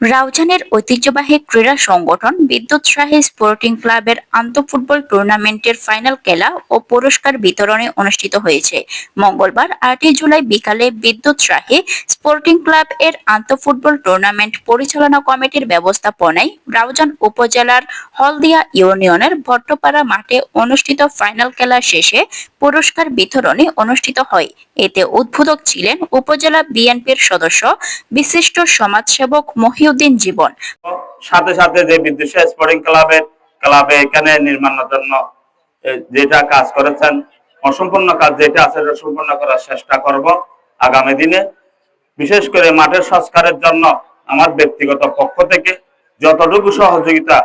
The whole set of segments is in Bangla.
রাউজানের ঐতিহ্যবাহী ক্রীড়া সংগঠন বিদ্যুৎ শাহী স্পোর্টিং ক্লাবের আন্তঃফুটবল টুর্নামেন্টের ফাইনাল খেলা ও পুরস্কার বিতরণে অনুষ্ঠিত হয়েছে। মঙ্গলবার আটই জুলাই বিকালে বিদ্যুৎ শাহী স্পোর্টিং ক্লাব এর আন্তঃফুটবল টুর্নামেন্ট পরিচালনা কমিটির ব্যবস্থাপনায় রাউজান উপজেলার হলদিয়া ইউনিয়নের ভট্টপাড়া মাঠে অনুষ্ঠিত ফাইনাল খেলা শেষে পুরস্কার বিতরণী অনুষ্ঠিত হয়। এতে উদ্বোধক ছিলেন উপজেলা বিএনপির সদস্য, বিশিষ্ট সমাজসেবক মহিউদ্দিন জীবন। সাথে সাথে যে বিদ্যুৎ স্পোর্টিং ক্লাবের ক্লাবে এখানে নির্মাণের জন্য যেটা কাজ করেছেন অসম্পূর্ণ কাজ যেটা আছে সম্পূর্ণ করার চেষ্টা করব আগামী দিনে। বিশেষ করে মাঠের সংস্কারের জন্য আমার ব্যক্তিগত পক্ষ থেকে যতটুকু সহযোগিতা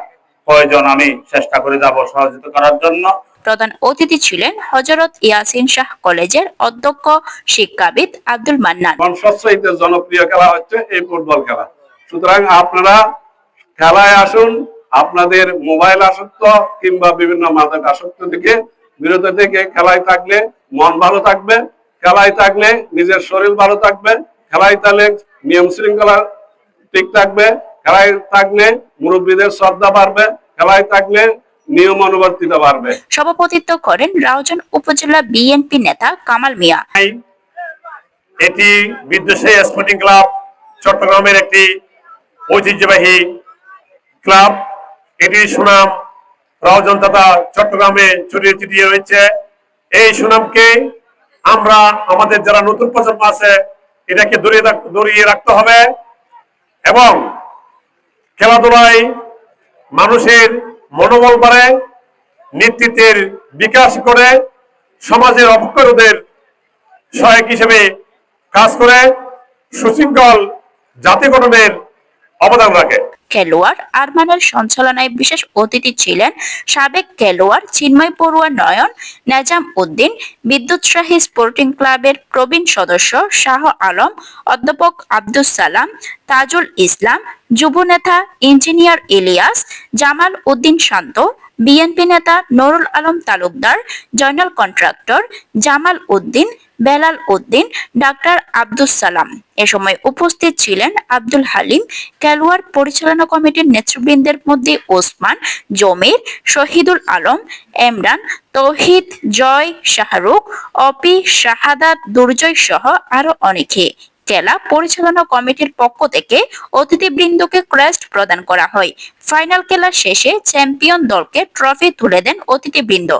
প্রয়োজন আমি চেষ্টা করে যাব সহযোগিতা করার জন্য। প্রধান অতিথি ছিলেন হজরত ইয়াসিন শাহ কলেজের অধ্যক্ষ শিক্ষাবিদ আব্দুল মান্নান। জনপ্রিয় খেলা হচ্ছে এই ফুটবল খেলা। সুতরাং আপনারা খেলায় আসুন আপনাদের মোবাইল আসক্ত কিংবা বিভিন্ন মাদক আসক্ত থেকে বিরত থেকে খেলায় থাকলে মন ভালো থাকবে খেলায় থাকলে নিজের শরীর ভালো থাকবে খেলায় থাকলে নিয়ম শৃঙ্খলা ঠিক থাকবে খেলায় থাকলে মুরব্বীদের শ্রদ্ধা বাড়বে খেলায় থাকলে নিয়ম অনুবর্তিতা বাড়বে। সভাপতিত্ব করেন রাউজান উপজেলা বিএনপি নেতা কামাল মিয়া। এটি বিদ্যুৎ স্পোর্টিং ক্লাব চট্টগ্রামের একটি ঐতিহ্যবাহী ক্লাব। এটির সুনাম রাউজান তথা চট্টগ্রামে ছড়িয়ে ছিটিয়ে রয়েছে। এই সুনামকে আমরা আমাদের যারা নতুন প্রজন্ম আছে, এটাকে দূরিয়ে রাখতে হবে এবং খেলাধুলায় মানুষের মনোবল বাড়ে, নেতৃত্বের বিকাশ করে সমাজের অপকরদের সহায়ক হিসেবে কাজ করে, সুশৃঙ্খল জাতি গঠনের অবদান রাখে। খেলোয়াড় আরমানের সঞ্চালনায় বিশেষ অতিথি ছিলেন সাবেক খেলোয়াড় চিন্ময় পড়ুয়া নয়ন, নেজাম উদ্দিন বিদ্যুৎ শাহী স্পোর্টিং ক্লাবের প্রবীণ সদস্য শাহ আলম, অধ্যাপক আব্দুস সালাম, তাজুল ইসলাম যুবনেতা ইঞ্জিনিয়ার ইলিয়াস, জামাল উদ্দিন শান্ত বিএনপি নেতা নুরুল আলম তালুকদার, জয়নাল কন্ট্রাক্টর জামাল উদ্দিন, বেলাল উদ্দিন, ডাক্তার আব্দুস সালাম। এ সময় উপস্থিত ছিলেন আব্দুল হালিম, খেলোয়াড় পরিচালনা কমিটির নেতৃবৃন্দের মধ্যে ওসমান, জমির, শহীদুল আলম এমরান তৌহিদ, জয় শাহরুখ, অপি, শাহাদাত, দুর্জয় সহ আরও অনেকে। জেলা পরিচালনা কমিটির পক্ষ থেকে অতিথিবৃন্দকে ক্রেস্ট প্রদান করা হয়। ফাইনাল খেলা শেষে চ্যাম্পিয়ন দলকে ট্রফি তুলে দেন অতিথিবৃন্দ।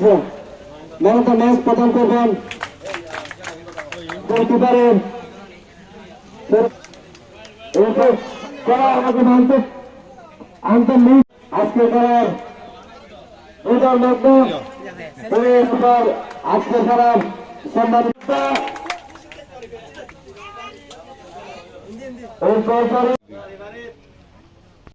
প্রদান করবেন এনাবু মমতা ম্যাচ প্রদান করবেন গোলকিপারের এরপর করা আমাকে মানতে আনতে আজকে খেলার এটার মধ্যে এরপর আজকে খেলার সম্মানিত এরপর পরে